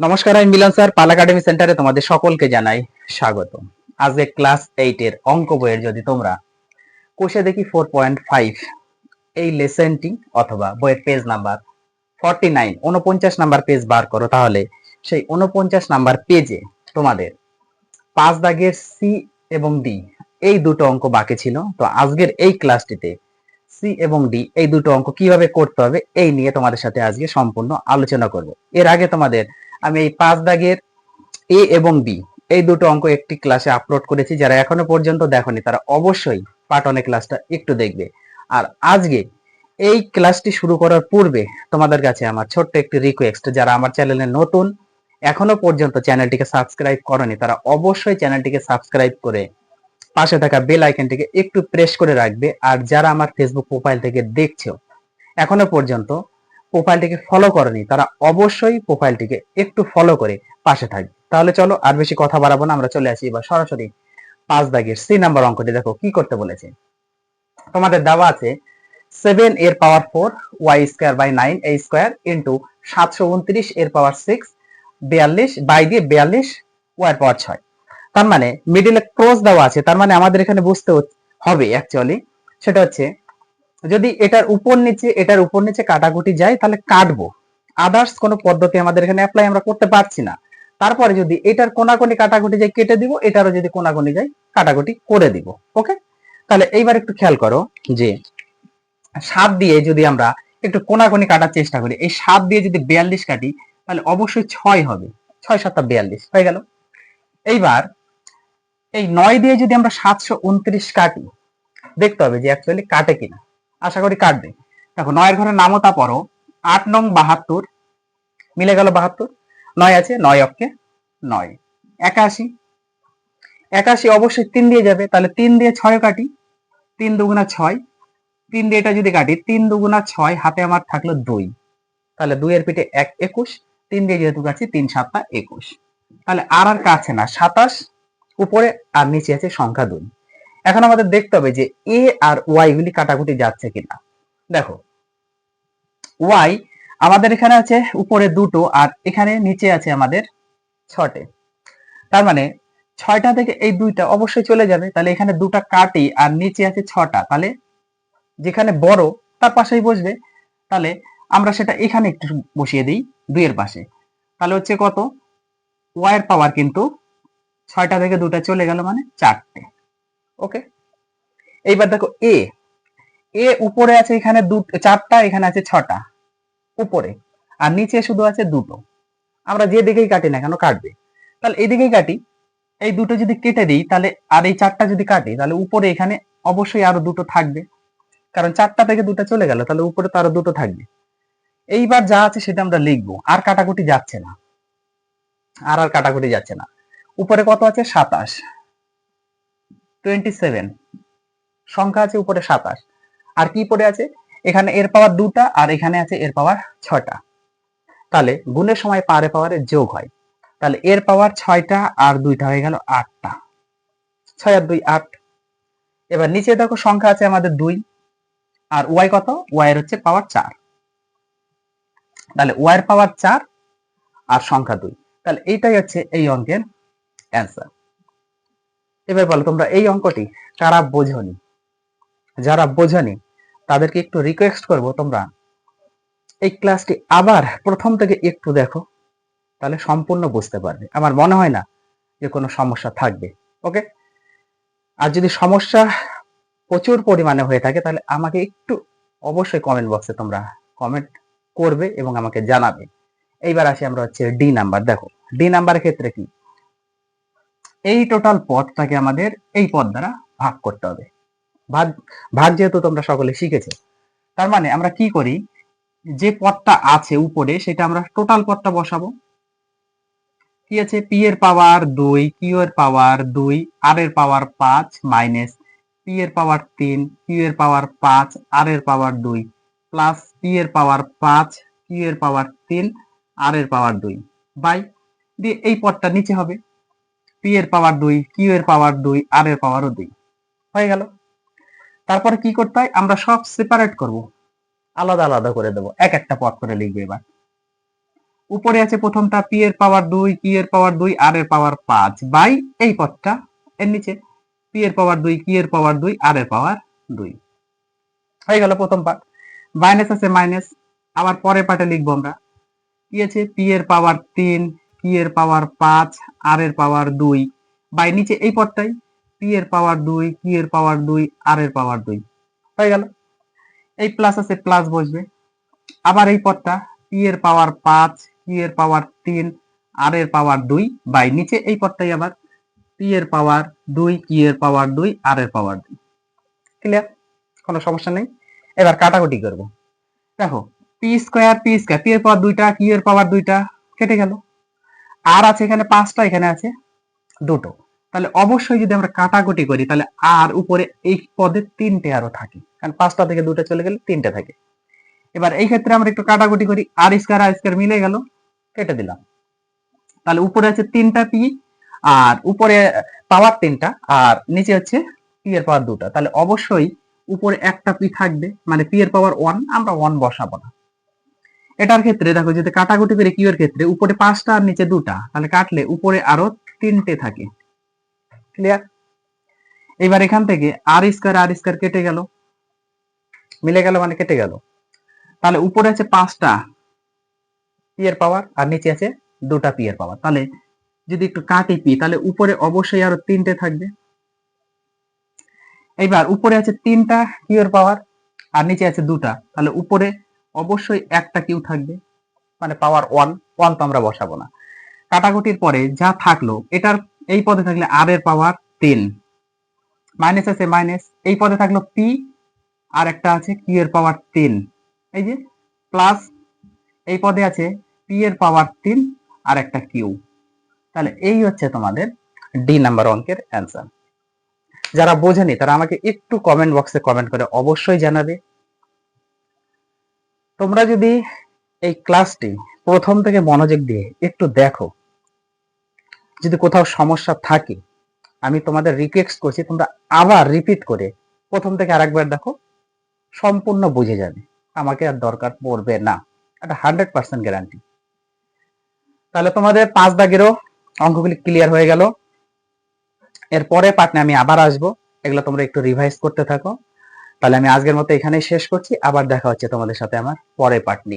নমস্কার, আমি মিলন স্যার পাল একাডেমি সেন্টারে তোমাদের সকলকে জানাই স্বাগত আজকে ক্লাস এইট এর অঙ্ক বইয়ের যদি তোমরা কোষে দেখি ফোর পয়েন্ট ফাইভ এই লেসনটি অথবা বইয়ের পেজ নাম্বার ফর্টি নাইন উনপঞ্চাশ নাম্বার পেজ বার করো তাহলে সেই উনপঞ্চাশ নাম্বার পেজে তোমাদের পাঁচ দাগের সি এবং ডি এই দুটো অঙ্ক বাকি ছিল। তো আজকের এই ক্লাসটিতে সি এবং ডি এই দুটো অঙ্ক কীভাবে করতে হবে, এই নিয়ে তোমাদের সাথে আজকে সম্পূর্ণ আলোচনা করব। এর আগে তোমাদের আমি এই পাঁচ দাগের এ এবং বি, এই দুটো অঙ্ক একটি ক্লাসে আপলোড করেছি। যারা এখনও পর্যন্ত দেখনি, তারা অবশ্যই পার্ট অনেক ক্লাসটা একটু দেখবে। আর আজকে এই ক্লাসটি শুরু করার পূর্বে তোমাদের কাছে আমার ছোট্ট একটি রিকোয়েস্ট যারা আমার চ্যানেলে নতুন, এখনও পর্যন্ত চ্যানেলটিকে সাবস্ক্রাইব করনি, তারা অবশ্যই চ্যানেলটিকে সাবস্ক্রাইব করে পাশে থাকা বেল আইকনটিকে একটু প্রেস করে রাখবে। আর যারা আমার ফেসবুক প্রোফাইল থেকে দেখছ, এখনও পর্যন্ত প্রোফাইলটিকে ফলো করনি, তারা অবশ্যই প্রোফাইলটিকে একটু ফলো করে পাশে থাকবে তাহলে চলো আর বেশি কথা বাড়াবো না, আমরা চলে আসি এবার সরাসরি পাঁচ দাগের সি নাম্বার অঙ্কটি। দেখো কি করতে বলেছে? তোমাদের দেওয়া আছে সেভেন এর power four y square by nine এই স্কোয়ার ইন্টু সাতশো উনত্রিশ এর পাওয়ার সিক্স বিয়াল্লিশ বাই দিয়ে বিয়াল্লিশ ওয়াই পাওয়ার ছয়। তার মানে মিডিলে ক্রস দেওয়া আছে, তার মানে আমাদের এখানে বুঝতে হবে অ্যাকচুয়ালি সেটা হচ্ছে যদি এটার উপর নিচে, এটার উপর নিচে কাটাকুটি যায়, তাহলে কাটবো। আদার্স কোনো পদ্ধতি আমাদের এখানে অ্যাপ্লাই আমরা করতে পারছি না। তারপরে যদি এটার কোনাকুনি কাটাকুটি যায়, কেটে দিব, এটারও যদি কোনাকুনি যায়, কাটাকুটি করে দিব ওকে তাহলে এইবার একটু খেয়াল করো যে সাত দিয়ে যদি আমরা একটু কোনাকুনি কাটার চেষ্টা করি, এই সাত দিয়ে যদি বিয়াল্লিশ কাটি, তাহলে অবশ্যই ছয় হবে। ছয় সাতটা বিয়াল্লিশ, হয়ে গেল। এইবার এই নয় দিয়ে যদি আমরা সাতশো উনত্রিশ কাটি, দেখতে হবে যে অ্যাকচুয়ালি কাটে কিনা। আশা করি কাটবে দেখো, নয়ের ঘরে নামতা পড়ো। আট নং বাহাত্তর। মিলে গেল বাহাত্তর। নয় আছে, নয় অক্ষে নয়। একাশি। একাশি অবশ্যই তিন দিয়ে যাবে। তাহলে তিন দিয়ে ছয় কাটি। তিন দুগুণা ছয়। তিন দিয়ে এটা যদি কাটি, তিন দুগুণা ছয় হাতে আমার থাকল দুই। তাহলে দুইয়ের পিঠে এক একুশ। তিন দিয়ে যেহেতু কাছি তিন সাতটা একুশ। তাহলে আর আর কাছে না, সাতাশ, উপরে আর নিচে আছে সংখ্যা দুই। এখন আমাদের দেখতে হবে যে এ আর ওয়াই গুলি কাটাকুটি যাচ্ছে কিনা। দেখো ওয়াই আমাদের এখানে আছে উপরে দুটো আর এখানে নিচে আছে আমাদের ছটে তার মানে ছয়টা থেকে এই দুইটা অবশ্যই চলে যাবে, তাহলে এখানে দুটা কাটি আর নিচে আছে ছটা। তাহলে যেখানে বড়, তার পাশেই বসবে। তাহলে আমরা সেটা এখানে একটু বসিয়ে দিই দুইয়ের পাশে। তাহলে হচ্ছে কত? ওয়াই এর পাওয়ার কিন্তু ছয়টা থেকে দুটা চলে গেল মানে চারটে। ওকে এইবার দেখো এ এ উপরে আছে এখানে দু, চারটা, এখানে আছে ছটা। উপরে। আর নিচে শুধু আছে দুটো। আমরা যে দিকেই কাটি না কেন, কাটবে। তাহলে এই দিকেই কাটি। এই দুটো যদি কেটে দিই, তাহলে আর এই চারটা যদি কাটি, তাহলে উপরে এখানে অবশ্যই আরও দুটো থাকবে। কারণ চারটা থেকে দুটো চলে গেল, তাহলে উপরে তো আরও দুটো থাকবে। এইবার যা আছে সেটা আমরা লিখব। আর কাটাকুটি যাচ্ছে না। আর আর কাটাকুটি যাচ্ছে না। উপরে কত আছে? সাতাশ। টোয়েন্টি সেভেন সংখ্যা আছে উপরে সাতাশ। আর কি পড়ে আছে? এখানে এর পাওয়ার দুটা আর এখানে আছে এর পাওয়ার ছটা তাহলে গুণের সময় পারে পাওয়ারের যোগ হয়। তাহলে এর পাওয়ার ছয়টা আর দুইটা হয়ে গেল আটটা। ছয় আর দুই আট। এবার নিচে দেখো সংখ্যা আছে আমাদের দুই। আর ওয়াই কত? ওয়াই হচ্ছে পাওয়ার চার। তাহলে ওয়াই পাওয়ার চার আর সংখ্যা দুই। তাহলে এইটাই হচ্ছে এই অঙ্কের অ্যান্সার এবার বলো, তোমরা এই অঙ্কটি কারা বোঝনি? যারা বোঝনি, তাদেরকে একটু রিকোয়েস্ট করব তোমরা। এই ক্লাসটি আবার প্রথম থেকে একটু দেখো, তাহলে সম্পূর্ণ বুঝতে পারবে। আমার মনে হয় না যে কোনো সমস্যা থাকবে ওকে আর যদি সমস্যা প্রচুর পরিমাণে হয়ে থাকে, তাহলে আমাকে একটু অবশ্যই কমেন্ট বক্সে তোমরা কমেন্ট করবে এবং আমাকে জানাবে। এইবার আসি আমরা হচ্ছে ডি নাম্বার দেখো। ডি নাম্বারের ক্ষেত্রে কি? এই টোটাল পথটাকে আমাদের এই পথ দ্বারা ভাগ করতে হবে। ভাগ ভাগ যেহেতু তোমরা সকলে শিখেছো, তার মানে আমরা কি করি? যে পথটা আছে উপরে, সেটা আমরা টোটাল পথটা বসাবো। কি আছে? পি এর পাওয়ার দুই কিউ এর পাওয়ার দুই আর এর পাওয়ার পাঁচ মাইনাস পি এর পাওয়ার তিন কিউ এর পাওয়ার পাঁচ আর এর পাওয়ার দুই প্লাস পি এর পাওয়ার পাঁচ কিউ এর পাওয়ার তিন আর এর পাওয়ার দুই। বাই দিয়ে এই পথটা নিচে হবে। পি এর পাওয়ার দুই কিউ এর পাওয়ার দুই আর এর পাওয়ারও দুই হয়ে গেল তারপরে কি করতে হয় আমরা সব সেপারেট করব আলাদা আলাদা করে দেবো এক একটা পথ করে লিখবে এবার উপরে আছে প্রথমটা পি এর পাওয়ার দুই কি এর পাওয়ার দুই আর এর পাওয়ার পাঁচ বাই এই পদটা এর নিচে পি এর পাওয়ার দুই কি এর পাওয়ার দুই আর এর পাওয়ার দুই হয়ে গেল প্রথম পার্ট মাইনাস আছে মাইনাস আবার পরের পার্টে লিখব আমরা কি আছে পি এর পাওয়ার তিন কি এর পাওয়ার পাঁচ আর এর পাওয়ার দুই বাই নিচে এই পদটাই পি এর পাওয়ার দুই কি এর পাওয়ার দুই আর এর পাওয়ার দুই হয়ে গেল এই প্লাস আছে প্লাস বসবে আবার এই পদটা পি এর পাওয়ার পাঁচ কি এর পাওয়ার তিন আর এর পাওয়ার দুই বাই নিচে এই পদটাই আবার পি এর পাওয়ার দুই কি এর পাওয়ার দুই আর এর পাওয়ার দুই ক্লিয়ার কোনো সমস্যা নেই এবার কাটাকুটি করব দেখো p square p square p এর পাওয়ার দুইটা কি এর পাওয়ার দুইটা কেটে গেল আর আছে এখানে পাঁচটা, এখানে আছে দুটো। তাহলে অবশ্যই যদি আমরা কাটাকুটি করি, তাহলে আর উপরে এই পদে তিনটে আরও থাকে। কারণ পাঁচটা থেকে দুটো চলে গেলে তিনটে থাকে। এবার এই ক্ষেত্রে আমরা একটু কাটাকুটি করি, আর স্কোয়ার আর স্কোয়ার মিলে গেল, কেটে দিলাম। তাহলে উপরে আছে তিনটা পি আর উপরে পাওয়ার তিনটা, আর নিচে হচ্ছে পি এর পাওয়ার দুটা। তাহলে অবশ্যই উপরে একটা পি থাকবে মানে পি এর পাওয়ার ওয়ান আমরা ওয়ান বসাবো না। এটার ক্ষেত্রে দেখো যদি কাটাকুটি করে কিউ এর ক্ষেত্রে উপরে পাঁচটা আর নিচে দুটা, তাহলে কাটলে উপরে আরও তিনটে থাকে। ক্লিয়ার এবার এখান থেকে আর স্কোয়ার আর স্কোয়ার কেটে গেল। মিলে গেল মানে কেটে গেল। তাহলে উপরে আছে পাঁচটা পি এর পাওয়ার আর নিচে আছে দুটা পি এর পাওয়ার তাহলে যদি একটু কাটি পি তাহলে উপরে অবশ্যই আরও তিনটে থাকবে। এইবার উপরে আছে তিনটা কিউ এর পাওয়ার আর নিচে আছে দুটা, তাহলে উপরে অবশ্যই একটা কিউ থাকবে। মানে পাওয়ার ওয়ান ওয়ান তো আমরা বসাবো না। কাটাকুটির পরে যা থাকল, এটার, এই পদে থাকলে আর এর পাওয়ার তিন। মাইনাস আছে মাইনাস এই পদে থাকল পি আর একটা আছে কিউ এর পাওয়ার তিন। এই যে প্লাস এই পদে আছে পি এর পাওয়ার তিন, আর একটা কিউ তাহলে এই হচ্ছে তোমাদের ডি নাম্বার অঙ্কের অ্যান্সার যারা বোঝেনি, তারা আমাকে একটু কমেন্ট বক্সে কমেন্ট করে অবশ্যই জানাবে। তোমরা যদি এই ক্লাসটি প্রথম থেকে মনোযোগ দিয়ে একটু দেখো, যদি কোথাও সমস্যা থাকে, আমি তোমাদের রিকোয়েস্ট করছি তোমরা আবার রিপিট করে প্রথম থেকে আরেকবার দেখো, সম্পূর্ণ বুঝে যাবে। আমাকে আর দরকার পড়বে না। এটা হান্ড্রেড পার্সেন্ট গ্যারান্টি তাহলে তোমাদের পাঁচ দাগেরও অঙ্কগুলি ক্লিয়ার হয়ে গেল। এরপরে পার্টনে আমি আবার আসব। এগুলো তোমরা একটু রিভাইজ করতে থাকো। তাহলে আমি আজকের মতো এখানেই শেষ করছি। আবার দেখা হচ্ছে তোমাদের সাথে আমার পরে পার্ট নিয়ে।